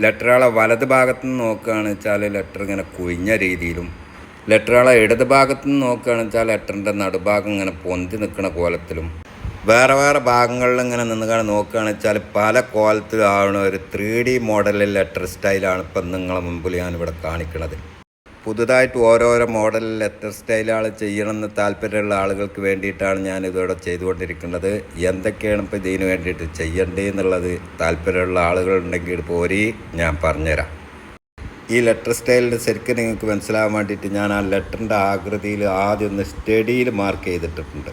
ലെറ്ററുകളെ വലത് ഭാഗത്ത് നിന്ന് നോക്കുകയാണെന്ന് വെച്ചാൽ ലെറ്റർ ഇങ്ങനെ കുഴിഞ്ഞ രീതിയിലും ലെറ്ററുകളെ ഇടത് ഭാഗത്ത് നിന്ന് നോക്കുകയാണെന്ന് വെച്ചാൽ ലെറ്ററിന്റെ നടുഭാഗം ഇങ്ങനെ പൊന്തി നിൽക്കുന്ന കോലത്തിലും വേറെ വേറെ ഭാഗങ്ങളിൽ ഇങ്ങനെ നിന്നുകൊണ്ട് നോക്കുകയാണെന്ന് വെച്ചാൽ പല കോലത്തിലാണ് ഒരു ത്രീ ഡി മോഡലിൽ ലെറ്റർ സ്റ്റൈലാണ് ഇപ്പം നിങ്ങളെ മുമ്പിൽ ഞാനിവിടെ കാണിക്കുന്നത് പുതുതായിട്ട് ഓരോരോ മോഡലിൽ ലെറ്റർ സ്റ്റൈലുകൾ ചെയ്യണമെന്ന് താല്പര്യമുള്ള ആളുകൾക്ക് വേണ്ടിയിട്ടാണ് ഞാൻ ഇതോടെ ചെയ്തുകൊണ്ടിരിക്കുന്നത്. എന്തൊക്കെയാണ് ഇപ്പോൾ ഇതിന് വേണ്ടിയിട്ട് ചെയ്യേണ്ടതെന്നുള്ളത് താല്പര്യമുള്ള ആളുകളുണ്ടെങ്കിൽ പോരി ഞാൻ പറഞ്ഞുതരാം. ഈ ലെറ്റർ സ്റ്റൈലിന്റെ ശരിക്കും നിങ്ങൾക്ക് മനസ്സിലാകാൻ വേണ്ടിയിട്ട് ഞാൻ ആ ലെറ്ററിന്റെ ആകൃതിയിൽ ആദ്യം ഒന്ന് സ്റ്റഡിയിൽ മാർക്ക് ചെയ്തിട്ടിട്ടുണ്ട്.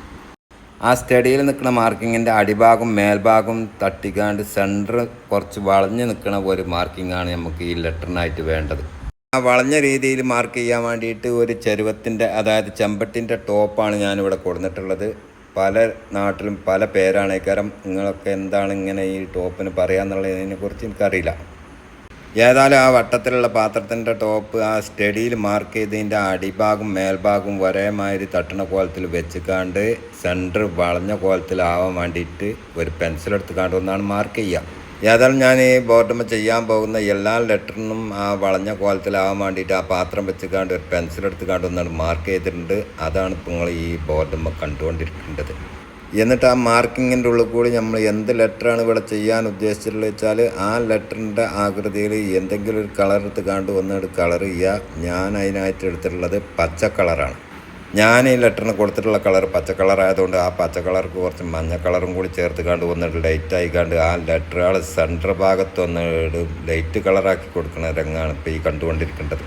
ആ സ്റ്റഡിയിൽ നിൽക്കുന്ന മാർക്കിങ്ങിന്റെ അടിഭാഗം മേൽഭാഗം തട്ടിക്കാണ്ട് സെന്റർ കുറച്ച് വളഞ്ഞ് നിൽക്കുന്ന ഒരു മാർക്കിങ്ങാണ് നമുക്ക് ഈ ലെറ്ററിനായിട്ട് വേണ്ടത്. ആ വളഞ്ഞ രീതിയിൽ മാർക്ക് ചെയ്യാൻ വേണ്ടിയിട്ട് ഒരു ചെരുവത്തിന്റെ അതായത് ചെമ്പട്ടിന്റെ ടോപ്പാണ് ഞാനിവിടെ കൊടുത്തിട്ടുള്ളത്. പല നാട്ടിലും പല പേരാണ്. കാരണം നിങ്ങളൊക്കെ എന്താണ് ഇങ്ങനെ ഈ ടോപ്പിന് പറയാന്നുള്ളതിനെക്കുറിച്ച് എനിക്കറിയില്ല. ഏതായാലും ആ വട്ടത്തിലുള്ള പാത്രത്തിന്റെ ടോപ്പ് ആ സ്റ്റഡിയിൽ മാർക്ക് ചെയ്തതിന്റെ അടിഭാഗം മേൽഭാഗം ഒരേമാതിരി തട്ടണ കോലത്തിൽ വെച്ചിക്കാണ്ട് സെന്റർ വളഞ്ഞ കോലത്തിലാവാൻ വേണ്ടിയിട്ട് ഒരു പെൻസിലെടുത്ത് കാണ്ട് ഒന്നാണ് മാർക്ക് ചെയ്യുക. ഏതായാലും ഞാൻ ഈ ബോർഡമ്മ ചെയ്യാൻ പോകുന്ന എല്ലാ ലെറ്ററിനും ആ വളഞ്ഞ കോലത്തിലാവാൻ വേണ്ടിയിട്ട് ആ പാത്രം വെച്ചിക്കാണ്ട് ഒരു പെൻസിൽ എടുത്ത് കാണ്ട് ഒന്നാണ് മാർക്ക് ചെയ്തിട്ടുണ്ട്. അതാണ് ഇപ്പോൾ നിങ്ങൾ ഈ ബോർഡമ്മ കണ്ടുകൊണ്ടിരിക്കേണ്ടത്. എന്നിട്ട് ആ മാർക്കിങ്ങിന്റെ ഉള്ളിൽ കൂടി നമ്മൾ എന്ത് ലെറ്ററാണ് ഇവിടെ ചെയ്യാൻ ഉദ്ദേശിച്ചിട്ടുള്ളത് വെച്ചാൽ ആ ലെറ്ററിന്റെ ആകൃതിയിൽ എന്തെങ്കിലും ഒരു കളർ എടുത്ത് കാണ്ട് ഒന്നെടുത്ത് കളർ ചെയ്യുക. ഞാൻ അതിനായിട്ട് എടുത്തിട്ടുള്ളത് പച്ച കളറാണ് ഞാൻ ഈ ലെറ്ററിന് കൊടുത്തിട്ടുള്ള കളർ പച്ച കളർ ആയതുകൊണ്ട് ആ പച്ച കളർക്ക് കുറച്ച് മഞ്ഞ കളറും കൂടി ചേർത്ത് കണ്ട് വന്നിട്ട് ലൈറ്റ് ആയിക്കാണ്ട് ആ ലെറ്ററുകൾ സെന്റർ ഭാഗത്ത് ഒന്ന് ലൈറ്റ് കളറാക്കി കൊടുക്കുന്ന രംഗമാണ് ഇപ്പോൾ ഈ കണ്ടുകൊണ്ടിരിക്കേണ്ടത്.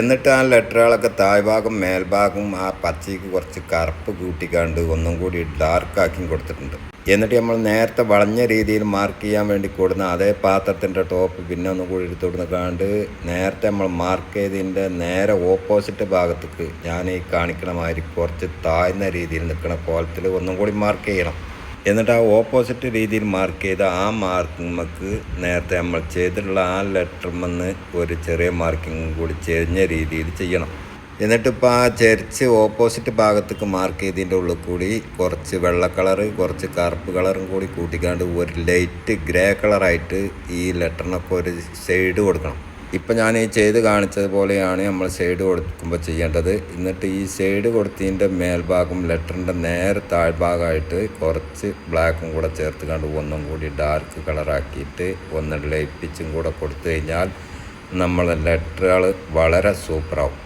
എന്നിട്ട് ആ ലെറ്ററുകളൊക്കെ താഴ്ഭാഗം മേൽഭാഗം ആ പച്ചയ്ക്ക് കുറച്ച് കറുപ്പ് കൂട്ടിക്കാണ്ട് ഒന്നും കൂടി ഡാർക്കാക്കി കൊടുത്തിട്ടുണ്ട്. എന്നിട്ട് നമ്മൾ നേരത്തെ വളഞ്ഞ രീതിയിൽ മാർക്ക് ചെയ്യാൻ വേണ്ടി കൊടുന്ന അതേ പാത്രത്തിന്റെ ടോപ്പ് പിന്നെ ഒന്ന് കൂടി എടുത്തു കൊടുന്ന് കാണ്ട് നേരത്തെ നമ്മൾ മാർക്ക് ചെയ്തതിന്റെ നേരെ ഓപ്പോസിറ്റ് ഭാഗത്തേക്ക് ഞാൻ ഈ കാണിക്കണ മാതിരി കുറച്ച് താഴ്ന്ന രീതിയിൽ നിൽക്കുന്ന കോലത്തിൽ ഒന്നും കൂടി മാർക്ക് ചെയ്യണം. എന്നിട്ട് ആ ഓപ്പോസിറ്റ് രീതിയിൽ മാർക്ക് ചെയ്ത ആ മാർക്കിങ്ങൾക്ക് നേരത്തെ നമ്മൾ ചെയ്തിട്ടുള്ള ആ ലെറ്റർമെന്ന് ഒരു ചെറിയ മാർക്കിംഗ് കൂടി ചെരിഞ്ഞ രീതിയിൽ ചെയ്യണം. എന്നിട്ടിപ്പോൾ ആ ചെരിച്ച് ഓപ്പോസിറ്റ് ഭാഗത്തേക്ക് മാർക്ക് ചെയ്തതിന്റെ ഉള്ളിൽ കൂടി കുറച്ച് വെള്ള കളറ് കുറച്ച് കറുപ്പ് കളറും കൂടി കൂട്ടിക്കാണ്ട് ഒരു ലൈറ്റ് ഗ്രേ കളറായിട്ട് ഈ ലെറ്ററിനൊക്കെ ഒരു ഷെയ്ഡ് കൊടുക്കണം. ഇപ്പം ഞാൻ ഈ ചെയ്ത് കാണിച്ചതുപോലെയാണ് നമ്മൾ ഷെയ്ഡ് കൊടുക്കുമ്പോൾ ചെയ്യേണ്ടത്. എന്നിട്ട് ഈ ഷെയ്ഡ് കൊടുത്തതിന്റെ മേൽഭാഗം ലെറ്ററിന്റെ നേരെ താഴ്ഭാഗമായിട്ട് കുറച്ച് ബ്ലാക്കും കൂടെ ചേർത്ത് കണ്ട് ഒന്നും കൂടി ഡാർക്ക് കളറാക്കിയിട്ട് ഒന്ന് ലയിപ്പിച്ചും കൂടെ കൊടുത്തു കഴിഞ്ഞാൽ നമ്മളെ ലെറ്ററുകൾ വളരെ സൂപ്പറാവും